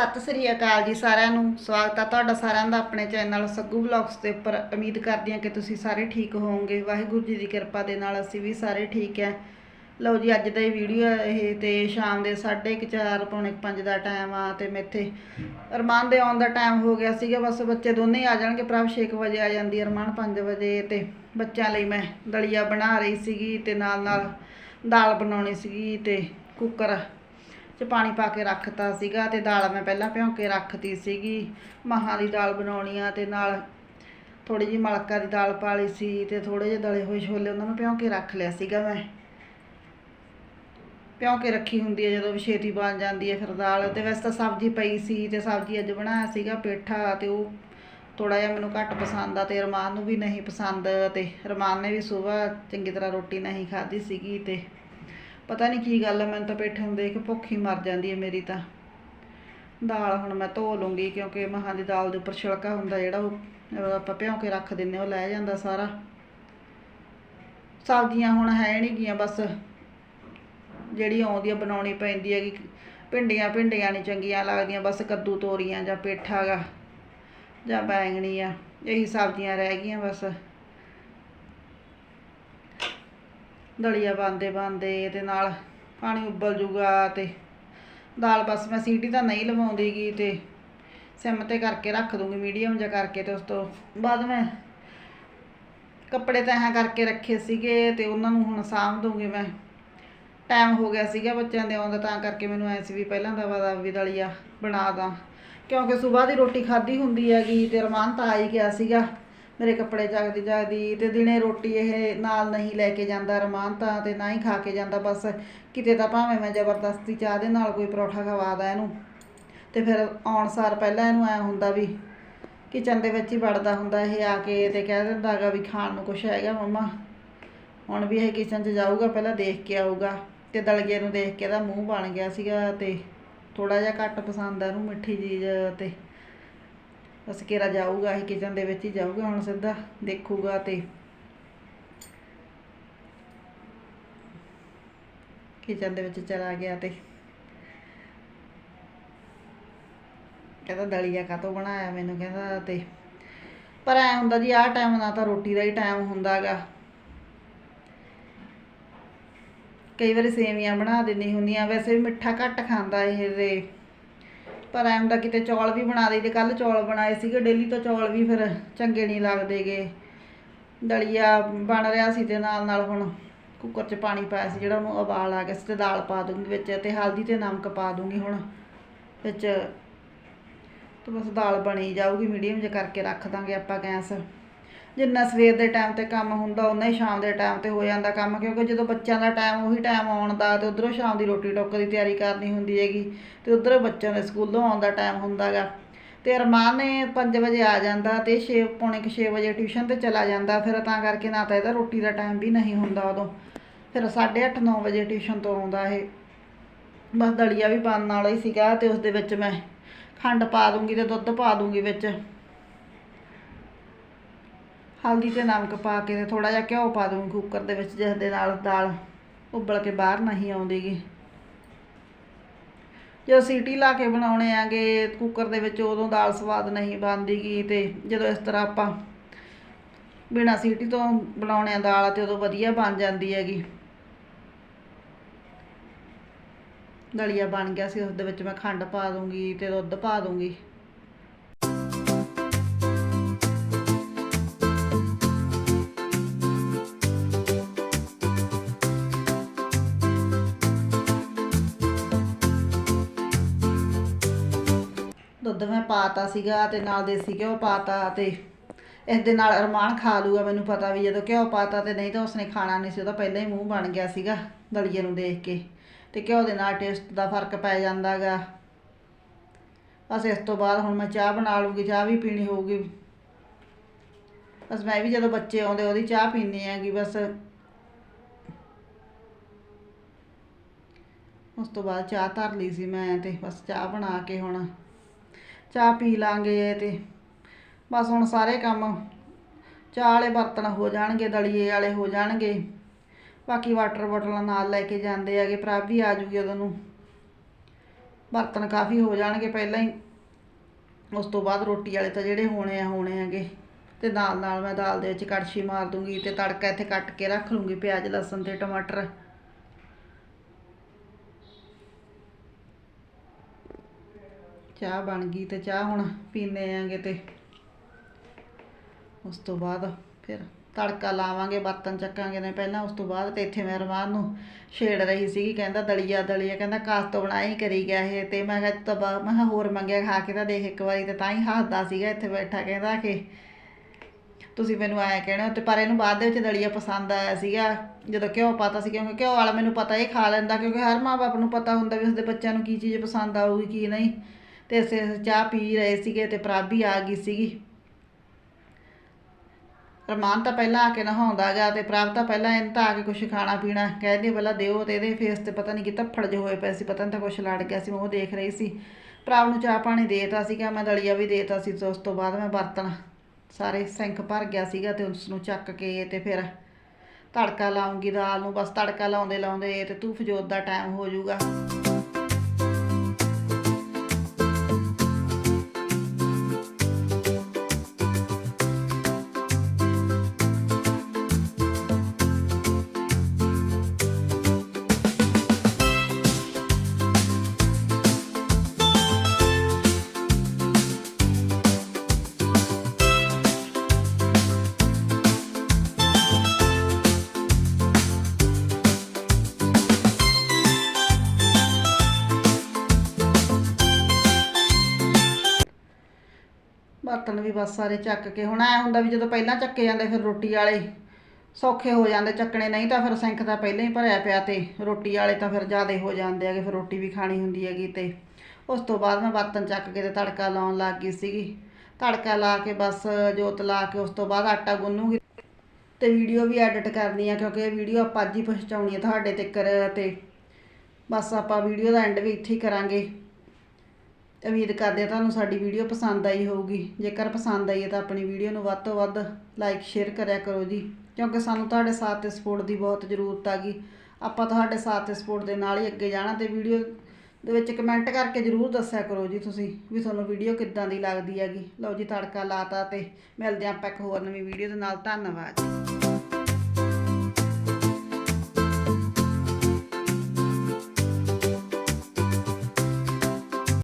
ਸਤਿ ਸ੍ਰੀ ਅਕਾਲ ਜੀ ਸਾਰਿਆਂ ਨੂੰ। ਸਵਾਗਤ ਆ ਤੁਹਾਡਾ ਸਾਰਿਆਂ ਦਾ ਆਪਣੇ ਚੈਨਲ ਸੱਗੂ ਵਲੌਗਸ ਦੇ ਉੱਪਰ। ਉਮੀਦ ਕਰਦੀ ਹਾਂ ਕਿ ਤੁਸੀਂ ਸਾਰੇ ਠੀਕ ਹੋਵੋਗੇ। ਵਾਹਿਗੁਰੂ ਜੀ ਦੀ ਕਿਰਪਾ ਦੇ ਨਾਲ ਅਸੀਂ ਵੀ ਸਾਰੇ ਠੀਕ ਹੈ ਲਓ ਜੀ ਅੱਜ ਦਾ ਇਹ ਵੀਡੀਓ ਇਹ ਤੇ ਸ਼ਾਮ ਦੇ 4:30 ਪੌਣੇ 5 ਦਾ ਟਾਈਮ ਆ ਤੇ ਮੇਥੇ ਅਰਮਾਨ ਦੇ ਆਉਣ ਦਾ ਟਾਈਮ ਹੋ ਗਿਆ ਸੀਗਾ। ਬਸ ਬੱਚੇ ਦੋਨੇ ਆ ਜਾਣਗੇ ਪ੍ਰਭ 6 ਵਜੇ ਆ ਜਾਂਦੀ ਹੈ, ਅਰਮਾਨ 5 ਵਜੇ ਤੇ ਬੱਚਿਆਂ ਲਈ ਮੈਂ ਦਲੀਆ ਬਣਾ ਰਹੀ ਸੀਗੀ ਤੇ ਨਾਲ ਨਾਲ ਦਾਲ ਬਣਾਉਣੀ ਸੀਗੀ ਤੇ ਕੁੱਕਰ ਚ ਪਾਣੀ ਪਾ ਕੇ ਰੱਖਤਾ ਸੀਗਾ ਤੇ ਦਾਲ ਮੈਂ ਪਹਿਲਾਂ ਭਿਉਂ ਕੇ ਰੱਖਤੀ ਸੀਗੀ। ਮਹਾਂ ਦੀ ਦਾਲ ਬਣਾਉਣੀ ਆ ਤੇ ਨਾਲ ਥੋੜੀ ਜਿਹੀ ਮਲਕਾ ਦੀ ਦਾਲ ਪਾ ਲਈ ਸੀ ਤੇ ਥੋੜੇ ਜਿਹੇ ਦਲੇ ਹੋਏ ਛੋਲੇ ਉਹਨਾਂ ਨੂੰ ਭਿਉਂ ਕੇ ਰੱਖ ਲਿਆ ਸੀਗਾ ਮੈਂ। ਭਿਉਂ ਕੇ ਰੱਖੀ ਹੁੰਦੀ ਹੈ ਜਦੋਂ ਵੀ ਛੇਤੀ ਬਣ ਜਾਂਦੀ ਹੈ ਫਿਰ ਦਾਲ। ਤੇ ਵੈਸੇ ਤਾਂ ਸਬਜ਼ੀ ਪਈ ਸੀ ਤੇ ਸਬਜ਼ੀ ਅੱਜ ਬਣਾਇਆ ਸੀਗਾ ਪੇਠਾ ਤੇ ਉਹ ਥੋੜਾ ਜਿਹਾ ਮੈਨੂੰ ਘੱਟ ਪਸੰਦ ਆ ਤੇ ਰਮਾਨ ਨੂੰ ਵੀ ਨਹੀਂ ਪਸੰਦ ਤੇ ਰਮਾਨ ਨੇ ਵੀ ਸਵੇਰ ਚੰਗੀ ਤਰ੍ਹਾਂ ਰੋਟੀ ਨਹੀਂ ਖਾਧੀ ਸੀਗੀ ਤੇ ਪਤਾ ਨਹੀਂ ਕੀ ਗੱਲ ਹੈ ਮੈਨੂੰ ਤਾਂ ਪੇਠੇ ਨੂੰ ਦੇਖ ਭੁੱਖੀ ਮਰ ਜਾਂਦੀ ਹੈ ਮੇਰੀ ਤਾਂ। ਦਾਲ ਹੁਣ ਮੈਂ ਧੋ ਲੂੰਗੀ ਕਿਉਂਕਿ ਮਹਾਂ ਦੀ ਦਾਲ ਦੇ ਉੱਪਰ ਛਿਲਕਾ ਹੁੰਦਾ ਜਿਹੜਾ ਉਹ ਆਪਾਂ ਭਿਉਂ ਕੇ ਰੱਖ ਦਿੰਨੇ ਉਹ ਲੈ ਜਾਂਦਾ ਸਾਰਾ। ਸਬਜ਼ੀਆਂ ਹੁਣ ਹੈ ਨਹੀਂ ਗੀਆਂ ਬਸ। ਜਿਹੜੀ ਆਉਂਦੀ ਆ, ਬਣਾਉਣੀ ਪੈਂਦੀ ਹੈਗੀ। ਭਿੰਡੀਆਂ ਭਿੰਡੀਆਂ ਨਹੀਂ ਚੰਗੀਆਂ ਲੱਗਦੀਆਂ, ਬਸ ਕੱਦੂ ਤੋਰੀਆਂ ਜਾਂ ਪੇਠਾ ਗਾ ਜਾਂ ਬੈਂਗਣੀ ਆ, ਇਹੀ ਸਬਜ਼ੀਆਂ ਰਹਿ ਗਈਆਂ ਬਸ। ਦਲੀਆ ਬੰਦੇ ਬੰਦੇ ਤੇ ਨਾਲ ਪਾਣੀ ਉਬਲ ਜੂਗਾ ਤੇ ਦਾਲ ਬਸ ਮੈਂ ਸੀਟੀ ਤਾਂ ਨਹੀਂ ਲਵਾਉਂਦੀਗੀ ਤੇ ਸਿਮ ਤੇ ਕਰਕੇ ਰੱਖ ਦੂੰਗੀ, ਮੀਡੀਅਮ ਜਿਹਾ ਕਰਕੇ ਤੇ ਉਸ ਤੋਂ ਬਾਅਦ ਮੈਂ ਕੱਪੜੇ ਤਾਂ ਕਰਕੇ ਰੱਖੇ ਸੀਗੇ ਤੇ ਉਹਨਾਂ ਨੂੰ ਹੁਣ ਸਾਂਭ ਦੂੰਗੀ ਮੈਂ। ਟਾਈਮ ਹੋ ਗਿਆ ਸੀਗਾ ਬੱਚਿਆਂ ਦੇ ਆਉਣ ਦਾ, ਤਾਂ ਕਰਕੇ ਮੈਨੂੰ ਐਂ ਸੀ ਵੀ ਪਹਿਲਾਂ ਦਾ ਦਾ ਵੀ ਦਲੀਆ ਬਣਾ ਦਾਂ। ਕਿਉਂਕਿ ਸਵੇਰ ਦੀ ਰੋਟੀ ਖਾਧੀ ਹੁੰਦੀ ਹੈਗੀ ਤੇ ਰਮਾਨ ਤਾਂ ਆ ਹੀ ਗਿਆ ਸੀਗਾ। ਮੇਰੇ ਕੱਪੜੇ ਚੱਕਦੀ ਚੱਕਦੀ ਤੇ ਦਿਨੇ ਰੋਟੀ ਇਹ ਨਾਲ ਨਹੀਂ ਲੈ ਕੇ ਜਾਂਦਾ, ਰਮਾਨ ਤਾਂ ਤੇ ਨਾ ਹੀ ਖਾ ਕੇ ਜਾਂਦਾ, ਬਸ ਕਿਤੇ ਤਾਂ ਭਾਵੇਂ ਮੈਂ ਜ਼ਬਰਦਸਤੀ ਚਾਹ ਦੇ ਨਾਲ ਕੋਈ ਪਰੌਠਾ ਖਵਾ ਦਾਂ ਇਹਨੂੰ। ਤੇ ਫਿਰ ਆਉਣ ਸਾਰ ਪਹਿਲਾਂ ਇਹਨੂੰ ਐ ਹੁੰਦਾ ਵੀ ਕਿਚਨ ਦੇ ਵਿੱਚ ਹੀ ਵੜਦਾ ਹੁੰਦਾ ਇਹ ਆ ਕੇ ਤੇ ਕਹਿ ਦਿੰਦਾ ਹੈਗਾ ਵੀ ਖਾਣ ਨੂੰ ਕੁਛ ਹੈਗਾ ਮੰਮਾ। ਹੁਣ ਵੀ ਇਹ ਕਿਚਨ 'ਚ ਜਾਊਗਾ, ਪਹਿਲਾਂ ਦੇਖ ਕੇ ਆਊਗਾ ਤੇ ਦਲਗੇ ਨੂੰ ਦੇਖ ਕੇ ਇਹਦਾ ਮੂੰਹ ਬਣ ਗਿਆ ਸੀਗਾ ਤੇ ਥੋੜਾ ਜਿਹਾ ਘੱਟ ਪਸੰਦ ਆ ਇਹਨੂੰ ਮਿੱਠੀ ਚੀਜ਼ ਤੇ। ਬਸ ਕੇਰਾ ਜਾਊਗਾ, ਇਹ ਕਿਚਨ ਦੇ ਵਿੱਚ ਹੀ ਜਾਊਗਾ, ਹੁਣ ਸਿੱਧਾ ਦੇਖੂਗਾ ਤੇ ਕਿਚਨ ਦੇ ਵਿੱਚ ਚਲਾ ਗਿਆ ਤੇ ਕਹਿੰਦਾ ਦਲੀਆ ਕਾਤੋਂ ਬਣਾਇਆ ਮੈਨੂੰ ਕਹਿੰਦਾ ਤੇ ਪਰ ਐ ਹੁੰਦਾ ਜੀ, ਆਹ ਟਾਈਮ ਨਾ ਤਾਂ ਰੋਟੀ ਦਾ ਹੀ ਟਾਈਮ ਹੁੰਦਾਗਾ। ਕਈ ਵਾਰੀ ਸੇਵੀਆਂ ਬਣਾ ਦਿੰਦੀ ਹੁੰਦੀਆਂ ਵੈਸੇ ਵੀ ਮਿੱਠਾ ਘੱਟ ਖਾਂਦਾ ਇਹ ਤੇ ਪਰ ਐਂ ਦਾ ਕਿਤੇ ਚੌਲ ਵੀ ਬਣਾ ਦੇਈ ਤੇ ਕੱਲ ਚੌਲ ਬਣਾਏ ਸੀਗੇ, ਡੇਲੀ ਤੋਂ ਚੌਲ ਵੀ ਫਿਰ ਚੰਗੇ ਨਹੀਂ ਲੱਗਦੇਗੇ। ਦਲੀਆ ਬਣ ਰਿਹਾ ਸੀ ਤੇ ਨਾਲ ਨਾਲ ਹੁਣ ਕੁੱਕਰ 'ਚ ਪਾਣੀ ਪਾਇਆ ਸੀ, ਜਿਹੜਾ ਉਹਨੂੰ ਉਬਾਲ ਆ ਗਿਆ ਸੀ ਤੇ ਦਾਲ ਪਾ ਦੂੰਗੀ ਵਿੱਚ ਤੇ ਹਲਦੀ ਤੇ ਨਮਕ ਪਾ ਦੂੰਗੀ ਹੁਣ ਵਿੱਚ। ਤੇ ਬਸ ਦਾਲ ਬਣੀ ਜਾਊਗੀ, ਮੀਡੀਅਮ ਜਿਹਾ ਕਰਕੇ ਰੱਖ ਦਾਂਗੇ ਆਪਾਂ ਗੈਸ। ਜਿੰਨਾ ਸਵੇਰ ਦੇ ਟਾਈਮ ਤੇ ਕੰਮ ਹੁੰਦਾ ਉਨਾ ਹੀ ਸ਼ਾਮ ਦੇ ਟਾਈਮ ਤੇ ਹੋ ਜਾਂਦਾ ਕੰਮ, ਕਿਉਂਕਿ ਜਦੋਂ ਬੱਚਿਆਂ ਦਾ ਟਾਈਮ ਉਹੀ ਟਾਈਮ ਆਉਣ ਦਾ ਤੇ ਉਧਰੋਂ ਸ਼ਾਮ ਦੀ ਰੋਟੀ ਟੋਕ ਦੀ ਤਿਆਰੀ ਕਰਨੀ ਹੁੰਦੀ ਹੈਗੀ ਤੇ ਉਧਰੋਂ ਬੱਚਿਆਂ ਦੇ ਸਕੂਲੋਂ ਆਉਣ ਦਾ ਟਾਈਮ ਹੁੰਦਾਗਾ। ਤੇ ਅਰਮਾਨ ਨੇ 5 ਵਜੇ ਆ ਜਾਂਦਾ ਤੇ 6 ਪੌਣੇ 6 ਵਜੇ ਟਿਊਸ਼ਨ ਤੇ ਚਲਾ ਜਾਂਦਾ, ਫਿਰ ਤਾਂ ਕਰਕੇ ਨਾ ਤਾਂ ਇਹਦਾ ਰੋਟੀ ਦਾ ਟਾਈਮ ਵੀ ਨਹੀਂ ਹੁੰਦਾ ਉਦੋਂ। ਫਿਰ 8:30 9 ਵਜੇ ਟਿਊਸ਼ਨ ਤੋਂ ਆਉਂਦਾ ਇਹ। ਬਸ ਦਲੀਆ ਵੀ ਬਣਨ ਵਾਲਾ ਹੀ ਸੀਗਾ ਤੇ ਉਸ ਦੇ ਵਿੱਚ ਮੈਂ ਖੰਡ ਪਾ ਦੂੰਗੀ ਤੇ ਦੁੱਧ ਪਾ ਦੂੰਗੀ ਵਿੱਚ। ਹਲਦੀ ਤੇ ਨਮਕ ਪਾ ਕੇ ਤੇ ਥੋੜਾ ਜਿਹਾ ਘਿਓ ਪਾ ਦੂੰਗੀ ਕੁੱਕਰ ਦੇ ਵਿੱਚ ਜਿਸ ਦੇ ਨਾਲ ਦਾਲ ਉਬਲ ਕੇ ਬਾਹਰ ਨਹੀਂ ਆਉਂਦੀਗੀ। ਜਦੋਂ ਸੀਟੀ ਲਾ ਕੇ ਬਣਾਉਣੇ ਆਗੇ, ਕੁੱਕਰ ਦੇ ਵਿੱਚ ਉਦੋਂ ਦਾਲ ਸਵਾਦ ਨਹੀਂ ਬਣਦੀਗੀ ਤੇ ਜਦੋਂ ਇਸ ਤਰ੍ਹਾਂ ਆਪਾਂ ਬਿਨਾਂ ਸੀਟੀ ਤੋਂ ਬਣਾਉਣੇ ਆ ਦਾਲ ਤੇ ਉਦੋਂ ਵਧੀਆ ਬਣ ਜਾਂਦੀ ਹੈਗੀ। ਦਲੀਆ ਬਣ ਗਿਆ ਸੀ ਉਸ ਦੇ ਵਿੱਚ ਮੈਂ ਖੰਡ ਪਾ ਦੂੰਗੀ ਤੇ ਦੁੱਧ ਪਾ ਦੂੰਗੀ ਦੁੱਧ ਮੈਂ ਪਾਤਾ ਸੀਗਾ ਤੇ ਨਾਲ ਦੇਸੀ ਘਿਓ ਪਾਤਾ ਤੇ ਇਸ ਦੇ ਨਾਲ ਅਰਮਾਨ ਖਾ ਲੂਗਾ, ਮੈਨੂੰ ਪਤਾ ਵੀ ਜਦੋਂ ਘਿਓ ਪਾਤਾ ਤੇ ਨਹੀਂ ਤਾਂ ਉਸਨੇ ਖਾਣਾ ਨਹੀਂ ਸੀ ਉਹਦਾ ਪਹਿਲਾਂ ਹੀ ਮੂੰਹ ਬਣ ਗਿਆ ਸੀਗਾ ਦਲੀਏ ਨੂੰ ਦੇਖ ਕੇ ਤੇ ਘਿਓ ਦੇ ਨਾਲ ਟੇਸਟ ਦਾ ਫ਼ਰਕ ਪੈ ਜਾਂਦਾਗਾ। ਬਸ ਇਸ ਤੋਂ ਬਾਅਦ ਹੁਣ ਮੈਂ ਚਾਹ ਬਣਾ ਲੂਗੀ, ਚਾਹ ਵੀ ਪੀਣੀ ਹੋਊਗੀ। ਬਸ ਮੈਂ ਵੀ ਜਦੋਂ ਬੱਚੇ ਆਉਂਦੇ ਉਹਦੀ ਚਾਹ ਪੀਂਦੀ ਹੈਗੀ, ਬਸ। ਉਸ ਤੋਂ ਬਾਅਦ ਚਾਹ ਧਰ ਲਈ ਸੀ ਮੈਂ ਤੇ ਬਸ ਚਾਹ ਬਣਾ ਕੇ ਹੁਣ ਚਾਹ ਪੀ ਲਾਂਗੇ ਤੇ ਬਸ ਹੁਣ ਸਾਰੇ ਕੰਮ ਚਾਹ ਵਾਲੇ ਬਰਤਨ ਹੋ ਜਾਣਗੇ, ਦਲੀਏ ਵਾਲੇ ਹੋ ਜਾਣਗੇ। ਬਾਕੀ ਵਾਟਰ ਬੋਟਲਾਂ ਨਾਲ ਲੈ ਕੇ ਜਾਂਦੇ ਹੈਗੇ ਪ੍ਰਭ ਵੀ ਆ ਜੂਗੀ ਉਦੋਂ ਨੂੰ। ਬਰਤਨ ਕਾਫੀ ਹੋ ਜਾਣਗੇ ਪਹਿਲਾਂ ਹੀ। ਉਸ ਤੋਂ ਬਾਅਦ ਰੋਟੀ ਵਾਲੇ ਤਾਂ ਜਿਹੜੇ ਹੋਣੇ ਆ, ਹੋਣੇ ਹੈਗੇ। ਤੇ ਨਾਲ ਨਾਲ ਮੈਂ ਦਾਲ ਦੇ ਵਿੱਚ ਕੜਛੀ ਮਾਰ ਦੂੰਗੀ ਤੇ ਤੜਕਾ ਇੱਥੇ ਕੱਟ ਕੇ ਰੱਖ ਲੂੰਗੀ, ਪਿਆਜ਼, ਲਸਣ ਤੇ ਟਮਾਟਰ। ਚਾਹ ਬਣ ਗਈ ਤੇ ਚਾਹ ਹੁਣ ਪੀਨੇ ਆਂਗੇ ਤੇ ਉਸ ਤੋਂ ਬਾਅਦ ਫਿਰ ਤੜਕਾ ਲਾਵਾਂਗੇ, ਬਰਤਨ ਚੱਕਾਂਗੇ ਨੇ ਪਹਿਲਾਂ, ਉਸ ਤੋਂ ਬਾਅਦ ਤੇ ਇੱਥੇ ਮੈਂ ਰਮਾਨ ਨੂੰ ਛੇੜ ਰਹੀ ਸੀਗੀ, ਕਹਿੰਦਾ ਦਲੀਆ ਦਲੀਆ, ਕਹਿੰਦਾ ਕਾਸ ਤੋਂ ਬਣਾਈ ਕਰੀ ਗਿਆ ਇਹ ਤੇ ਮੈਂ ਕਿਹਾ ਤਬਾ, ਮੈਂ ਕਿਹਾ ਹੋਰ ਮੰਗਿਆ ਖਾ ਕੇ ਤਾਂ ਦੇਖ ਇੱਕ ਵਾਰੀ ਤੇ ਤਾਂ ਹੀ ਹੱਸਦਾ ਸੀਗਾ ਇੱਥੇ ਬੈਠਾ, ਕਹਿੰਦਾ ਕਿ ਤੁਸੀਂ ਮੈਨੂੰ ਆਇਆ ਕਹਿਣਾ ਤੇ ਪਰ ਇਹਨੂੰ ਬਾਅਦ ਦੇ ਵਿੱਚ ਦਲੀਆ ਪਸੰਦ ਆਇਆ ਸੀਗਾ, ਜਦੋਂ ਘਿਓ ਪਤਾ ਸੀ, ਕਿਉਂਕਿ ਘਿਓ ਵਾਲਾ ਮੈਨੂੰ ਪਤਾ ਇਹ ਖਾ ਲੈਂਦਾ, ਕਿਉਂਕਿ ਹਰ ਮਾਂ-ਬਾਪ ਨੂੰ ਪਤਾ ਹੁੰਦਾ ਵੀ ਉਸਦੇ ਬੱਚਿਆਂ ਨੂੰ ਕੀ ਚੀਜ਼ ਪਸੰਦ ਆਊਗੀ, ਕੀ ਨਹੀਂ। ਤੇ ਅਸੀਂ ਚਾਹ ਪੀ ਰਹੇ ਸੀਗੇ ਤੇ ਪ੍ਰਾਬੀ ਆ ਗਈ ਸੀਗੀ। ਰਮਾਨ ਤਾਂ ਪਹਿਲਾਂ ਆ ਕੇ ਨਹਾਉਂਦਾ ਗਾ ਤੇ ਪ੍ਰਭ ਤਾਂ ਪਹਿਲਾਂ ਇਹਨੂੰ ਤਾਂ ਆ ਕੇ ਕੁਝ ਖਾਣਾ ਪੀਣਾ ਕਹਿੰਦੀ ਪਹਿਲਾਂ ਦਿਓ ਤੇ ਇਹਦੇ ਫੇਸ ਤੇ ਪਤਾ ਨਹੀਂ ਕਿ ਧੱਫੜ ਜਿਹੇ ਹੋਏ ਪਏ ਸੀ, ਪਤਾ ਨਹੀਂ ਤਾਂ ਕੁਝ ਲੜ ਗਿਆ ਸੀ, ਮੈਂ ਉਹ ਦੇਖ ਰਹੀ ਸੀ। ਪ੍ਰਭ ਨੂੰ ਚਾਹ ਪਾਣੀ ਦੇਤਾ ਸੀਗਾ, ਮੈਂ ਦਲੀਆ ਵੀ ਦੇਤਾ ਸੀ ਤੇ ਉਸ ਤੋਂ ਬਾਅਦ ਮੈਂ ਬਰਤਨ ਸਾਰੇ ਸਿੰਕ ਭਰ ਗਿਆ ਸੀਗਾ ਤੇ ਉਸ ਨੂੰ ਚੱਕ ਕੇ ਤੇ ਫਿਰ ਤੜਕਾ ਲਾਉਂਗੀ ਦਾਲ ਨੂੰ, ਬਸ ਤੜਕਾ ਲਾਉਂਦੇ ਲਾਉਂਦੇ ਤੇ ਧੂਫ ਜੋਤ ਦਾ ਟਾਈਮ ਹੋ ਜਾਊਗਾ। ਬਰਤਨ ਵੀ ਬਸ ਸਾਰੇ ਚੱਕ ਕੇ। ਹੁਣ ਐ ਹੁੰਦਾ ਵੀ ਜਦੋਂ ਪਹਿਲਾਂ ਚੱਕੇ ਜਾਂਦੇ ਫਿਰ ਰੋਟੀ ਵਾਲੇ ਸੌਖੇ ਹੋ ਜਾਂਦੇ, ਚੱਕਣੇ ਨਹੀਂ ਤਾਂ ਫਿਰ ਸਿੰਕ ਤਾਂ ਪਹਿਲਾਂ ਹੀ ਭਰਿਆ ਪਿਆ ਤੇ ਰੋਟੀ ਵਾਲੇ ਤਾਂ ਫਿਰ ਜ਼ਿਆਦੇ ਹੋ ਜਾਂਦੇ ਹੈਗੇ, ਫਿਰ ਰੋਟੀ ਵੀ ਖਾਣੀ ਹੁੰਦੀ ਹੈਗੀ ਤੇ। ਉਸ ਤੋਂ ਬਾਅਦ ਮੈਂ ਬਰਤਨ ਚੱਕ ਕੇ ਤੇ ਤੜਕਾ ਲਾਉਣ ਲੱਗ ਗਈ ਸੀਗੀ। ਤੜਕਾ ਲਾ ਕੇ ਬਸ ਜੋਤ ਲਾ ਕੇ ਉਸ ਤੋਂ ਬਾਅਦ ਆਟਾ ਗੁੰਨੂਗੀ ਤੇ ਵੀਡੀਓ ਵੀ ਐਡਿਟ ਕਰਨੀ ਆ ਕਿਉਂਕਿ ਇਹ ਵੀਡੀਓ ਆਪਾਂ ਅੱਜ ਹੀ ਪਹੁੰਚਾਉਣੀ ਆ ਤੁਹਾਡੇ ਤੱਕ ਤੇ। ਬਸ ਆਪਾਂ ਵੀਡੀਓ ਦਾ ਐਂਡ ਵੀ ਇੱਥੇ ਹੀ ਕਰਾਂਗੇ। ਤੇ ਉਮੀਦ ਕਰਦੇ ਆ ਤੁਹਾਨੂੰ ਸਾਡੀ ਵੀਡੀਓ ਪਸੰਦ ਆਈ ਹੋਊਗੀ। ਜੇਕਰ ਪਸੰਦ ਆਈ ਹੈ ਤਾਂ ਆਪਣੀ ਵੀਡੀਓ ਨੂੰ ਵੱਧ ਤੋਂ ਵੱਧ ਲਾਈਕ ਸ਼ੇਅਰ ਕਰਿਆ ਕਰੋ ਜੀ। ਕਿਉਂਕਿ ਸਾਨੂੰ ਤੁਹਾਡੇ ਸਾਥ ਤੇ ਸਪੋਰਟ ਦੀ ਬਹੁਤ ਜ਼ਰੂਰਤ ਆ ਗਈ। ਆਪਾਂ ਤੁਹਾਡੇ ਸਾਥ ਤੇ ਸਪੋਰਟ ਦੇ ਨਾਲ ਹੀ ਅੱਗੇ ਜਾਣਾ ਤੇ ਵੀਡੀਓ ਦੇ ਵਿੱਚ ਕਮੈਂਟ ਕਰਕੇ ਜ਼ਰੂਰ ਦੱਸਿਆ ਕਰੋ ਜੀ ਤੁਸੀਂ ਵੀ ਤੁਹਾਨੂੰ ਵੀਡੀਓ ਕਿੱਦਾਂ ਦੀ ਲੱਗਦੀ ਹੈਗੀ। ਲਓ ਜੀ ਤੜਕਾ ਲਾਤਾ ਤੇ ਮਿਲਦੇ ਹਾਂ ਆਪਾਂ ਇੱਕ ਹੋਰ ਨਵੀਂ ਵੀਡੀਓ ਦੇ ਨਾਲ। ਧੰਨਵਾਦ